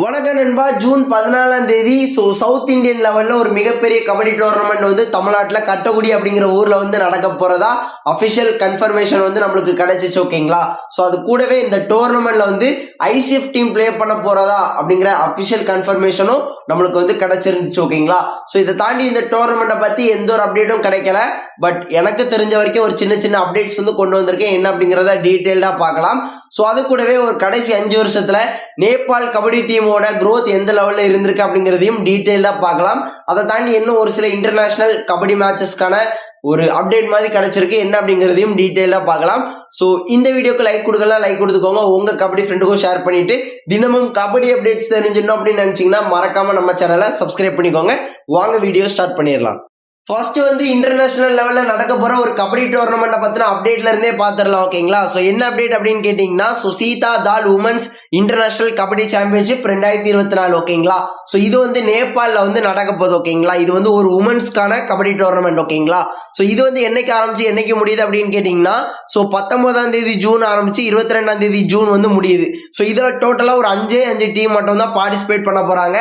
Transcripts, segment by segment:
வணக்கம் நண்பா. ஜூன் பதினாலாம் தேதி ஸோ சவுத் இந்தியன் லெவல்ல ஒரு மிகப்பெரிய கபடி டோர்னமெண்ட் வந்து தமிழ்நாட்டில் கட்டக்குடி அப்படிங்கிற ஊர்ல வந்து நடக்க போறதா அபிஷியல் கன்ஃபர்மேஷன் வந்து நம்மளுக்கு கிடைச்சிச்சு ஓகேங்களா? ஸோ அது கூடவே இந்த டோர்னமெண்ட்ல வந்து ஐசிஎஃப் டீம் ப்ளே பண்ண போறதா அப்படிங்கிற அபிஷியல் கன்ஃபர்மேஷனும் நம்மளுக்கு வந்து கிடைச்சிருந்துச்சு ஓகேங்களா? ஸோ இதை தாண்டி இந்த டோர்னமெண்ட்டை பத்தி எந்த ஒரு அப்டேட்டும் கிடைக்கல. பட் எனக்கு தெரிஞ்ச வரைக்கும் ஒரு சின்ன சின்ன அப்டேட்ஸ் வந்து கொண்டு வந்திருக்கேன். என்ன அப்படிங்கிறத டீட்டெயில்டா பார்க்கலாம். ஸோ அது கூடவே ஒரு கடைசி அஞ்சு வருஷத்துல நேபாள் கபடி டீமோட க்ரோத் எந்த லெவல்ல இருந்திருக்கு அப்படிங்கிறதையும் டீட்டெயிலாக பார்க்கலாம். அதை தாண்டி இன்னும் ஒரு சில இன்டர்நேஷனல் கபடி மேட்சஸ்க்கான ஒரு அப்டேட் மாதிரி கிடைச்சிருக்கு. என்ன அப்படிங்கிறதையும் டீட்டெயிலாக பார்க்கலாம். ஸோ இந்த வீடியோக்கு லைக் கொடுக்கலாம் லைக் கொடுத்துக்கோங்க. உங்கள் கபடி ஃப்ரெண்டுக்கும் ஷேர் பண்ணிட்டு தினமும் கபடி அப்டேட்ஸ் தெரிஞ்சிடணும் அப்படின்னு நினச்சிங்கன்னா மறக்காம நம்ம சேனலை சப்ஸ்கிரைப் பண்ணிக்கோங்க. வாங்க வீடியோ ஸ்டார்ட் பண்ணிடலாம். ஃபர்ஸ்ட் வந்து இன்டர்நேஷனல் லெவலில் நடக்க போகிற ஒரு கபடி டோர்னமெண்ட்டை பத்தின அப்டேட்ல இருந்தே பாத்துரலாம் ஓகேங்களா ஸோ என்ன அப்டேட் அப்படின்னு கேட்டீங்கன்னா so Sita Dal women's international kabaddi championship ரெண்டாயிரத்தி இருபத்தி நாலு ஓகேங்களா ஸோ இது வந்து நேபாளில் வந்து நடக்க போகுது ஓகேங்களா இது வந்து ஒரு உமன்ஸ்க்கான கபடி டோர்னமெண்ட் ஓகேங்களா ஸோ இது வந்து என்னைக்கு ஆரம்பிச்சு என்னைக்கு முடியுது அப்படின்னு கேட்டிங்கன்னா ஸோ பத்தொன்பதாம் தேதி ஜூன் ஆரம்பிச்சு இருபத்தி ரெண்டாம் தேதி ஜூன் வந்து முடியுது. ஸோ இதில் டோட்டலாக ஒரு அஞ்சே அஞ்சு டீம் மட்டும் தான் பார்ட்டிசிபேட் பண்ண போகிறாங்க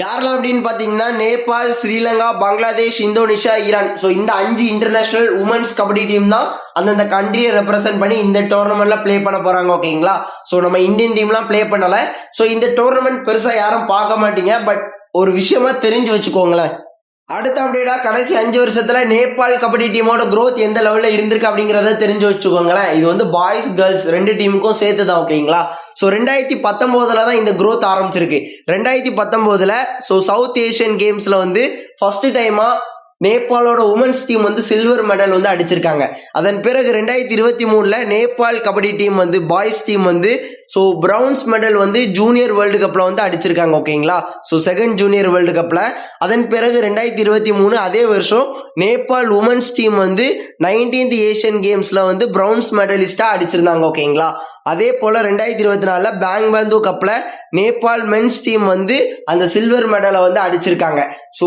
யாரெல்லாம் அப்படின்னு பார்த்தீங்கன்னா Nepal Sri Lanka Bangladesh Indonesia Iran. So இந்த அஞ்சு இன்டர்நேஷனல் உமன்ஸ் கபடி டீம் தான் அந்தந்த கண்ட்ரியை ரெப்ரசென்ட் பண்ணி இந்த டோர்னமெண்ட்ல ப்ளே பண்ண போறாங்க ஓகேங்களா? ஸோ நம்ம இந்தியன் டீம்லாம் ப்ளே பண்ணல. ஸோ இந்த டோர்னமெண்ட் பெருசாக யாரும் பார்க்க மாட்டீங்க. பட் ஒரு விஷயமா தெரிஞ்சு வச்சுக்கோங்களேன். அடுத்த அப்டேட்டா கடைசி அஞ்சு வருஷத்துல நேபாள் கபடி டீமோட க்ரோத் எந்த லெவல்ல இருந்திருக்கு அப்படிங்கறத தெரிஞ்சு வச்சுக்கோங்களேன். இது வந்து பாய்ஸ் கேர்ள்ஸ் ரெண்டு டீமுக்கும் சேர்த்து தான் ஓகேங்களா ஸோ ரெண்டாயிரத்தி பத்தொன்பதுல தான் இந்த குரோத் ஆரம்பிச்சிருக்கு. ரெண்டாயிரத்தி பத்தொன்பதுல ஸோ சவுத் ஏஷியன் கேம்ஸ்ல வந்து ஃபர்ஸ்ட் டைமா நேபாளோட உமன்ஸ் டீம் வந்து சில்வர் மெடல் வந்து அடிச்சிருக்காங்க. அதன் பிறகு ரெண்டாயிரத்தி இருபத்தி மூணுல நேபாள் கபடி டீம் வந்து பாய்ஸ் டீம் வந்து ஸோ பிரவுன்ஸ் மெடல் வந்து ஜூனியர் வேர்ல்டு கப்பில் வந்து அடிச்சிருக்காங்க ஓகேங்களா ஸோ செகண்ட் ஜூனியர் வேர்ல்டு கப்பில் அதன் பிறகு ரெண்டாயிரத்தி இருபத்தி மூணு அதே வருஷம் நேபாள் உமன்ஸ் டீம் வந்து நைன்டீன்த் ஏஷியன் கேம்ஸில் வந்து பிரவுன்ஸ் மெடலிஸ்ட்டாக அடிச்சிருந்தாங்க ஓகேங்களா அதே போல் ரெண்டாயிரத்தி இருபத்தி நாலில் பேங் பந்து கப்பில் நேபாள் மென்ஸ் டீம் வந்து அந்த சில்வர் மெடலை வந்து அடிச்சிருக்காங்க. ஸோ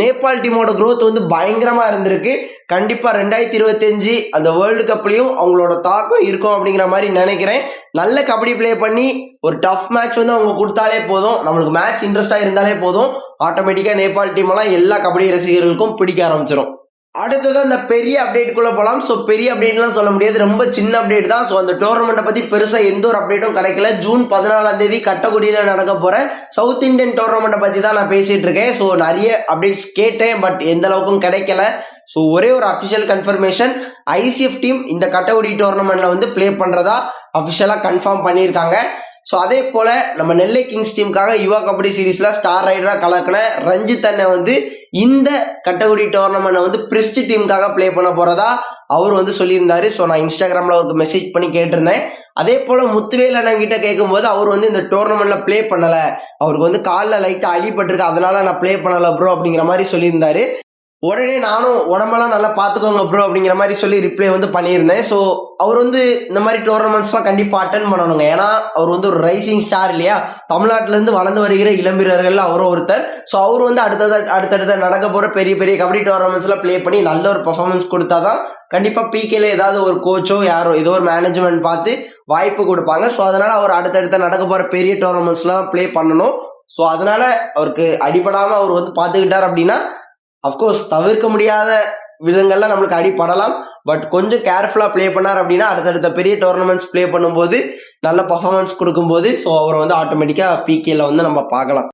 நேபாள் டீமோட க்ரோத் வந்து பயங்கரமாக இருந்திருக்கு. கண்டிப்பாக ரெண்டாயிரத்தி இருபத்தஞ்சு அந்த வேர்ல்டு கப்லையும் அவங்களோட தாக்கம் இருக்கும் அப்படிங்கிற மாதிரி நினைக்கிறேன். நல்ல கபடி ப்ளே பண்ணி ஒரு டஃப் மேட்ச் வந்து அவங்க கொடுத்தாலே போதும். நம்மளுக்கு மேட்ச் இன்ட்ரெஸ்டாக இருந்தாலே போதும். ஆட்டோமேட்டிக்காக நேபாள் டீமெல்லாம் எல்லா கபடி ரசிகர்களுக்கும் பிடிக்க ஆரம்பிச்சிடும் அடுத்தது அந்த பெரிய அப்டேட்டுக்குள்ளே போகலாம் ஸோ பெரிய அப்டேட்லாம் சொல்ல முடியாது. ரொம்ப சின்ன அப்டேட் தான். ஸோ அந்த டோர்னமெண்ட்டை பற்றி பெருசாக எந்த ஒரு அப்டேட்டும் கிடைக்கல. ஜூன் பதினாலாம் தேதி கட்டக்குடியில் நடக்க போகிறேன் சவுத் இந்தியன் டோர்னமெண்ட்டை பற்றி தான் நான் பேசிகிட்டு இருக்கேன். ஸோ நிறைய அப்டேட்ஸ் கேட்டேன் பட் எந்த அளவுக்கும் கிடைக்கல. ஸோ ஒரே ஒரு அஃபிஷியல் கன்ஃபர்மேஷன் ஐசிஎஃப் டீம் இந்த கட்டக்குடி டோர்னமெண்ட்ல வந்து ப்ளே பண்றதா அஃபிஷியலா கன்ஃபார்ம் பண்ணியிருக்காங்க. ஸோ அதே போல நம்ம நெல்லை கிங்ஸ் டீமுக்காக யுவா கபடி சீரீஸ்ல ஸ்டார் ரைடரா கலக்கின ரஞ்சித் அண்ணன் வந்து இந்த கட்டகுடி டோர்னமெண்ட்டை வந்து பிரிஸ்ட் டீமுக்காக ப்ளே பண்ண போறதா அவர் வந்து சொல்லியிருந்தாரு. ஸோ நான் இன்ஸ்டாகிராம்ல அவருக்கு மெசேஜ் பண்ணி கேட்டிருந்தேன். அதே போல முத்துவேல் அண்ணன் கிட்ட கேட்கும்போது அவர் வந்து இந்த டோர்னமெண்ட்ல ப்ளே பண்ணல. அவருக்கு வந்து காலில் லைட்டா அடிபட்டிருக்கு. அதனால நான் ப்ளே பண்ணல ப்ரோ அப்படிங்கிற மாதிரி சொல்லியிருந்தாரு. உடனே நானும் உடம்பெல்லாம் நல்லா பார்த்துக்கோங்க ப்ரோ அப்படிங்கிற மாதிரி சொல்லி ரிப்ளை வந்து பண்ணியிருந்தேன். ஸோ அவர் வந்து இந்த மாதிரி டோர்னமெண்ட்ஸ்லாம் கண்டிப்பாக அட்டன் பண்ணணுங்க. ஏன்னா அவர் வந்து ஒரு ரைசிங் ஸ்டார் இல்லையா? தமிழ்நாட்டிலேருந்து வளர்ந்து வருகிற இளம் வீரர்கள் அவரும் ஒருத்தர். ஸோ அவர் வந்து அடுத்தது அடுத்தடுத்த நடக்க போகிற பெரிய பெரிய கபடி டோர்னமெண்ட்ஸ்லாம் ப்ளே பண்ணி நல்ல ஒரு பர்ஃபார்மன்ஸ் கொடுத்தாதான் கண்டிப்பாக பிகேல ஏதாவது ஒரு கோச்சோ யாரோ ஏதோ ஒரு மேனேஜ்மெண்ட் பார்த்து வாய்ப்பு கொடுப்பாங்க. ஸோ அதனால் அவர் அடுத்தடுத்த நடக்க போகிற பெரிய டோர்னமெண்ட்ஸ்லாம் ப்ளே பண்ணணும். ஸோ அதனால் அவருக்கு அடிபடாமல் அவர் வந்து பார்த்துக்கிட்டார் அப்படின்னா அஃப்கோர்ஸ் தவிர்க்க முடியாத விதங்கள்ல நம்மளுக்கு அடிபடலாம். பட் கொஞ்சம் கேர்ஃபுல்லா ப்ளே பண்ணார் அப்படின்னா அடுத்தடுத்த பெரிய டோர்னமெண்ட்ஸ் ப்ளே பண்ணும்போது நல்ல பர்ஃபார்மன்ஸ் கொடுக்கும்போது ஸோ அவரை வந்து ஆட்டோமேட்டிக்கா பிகேல வந்து நம்ம பார்க்கலாம்.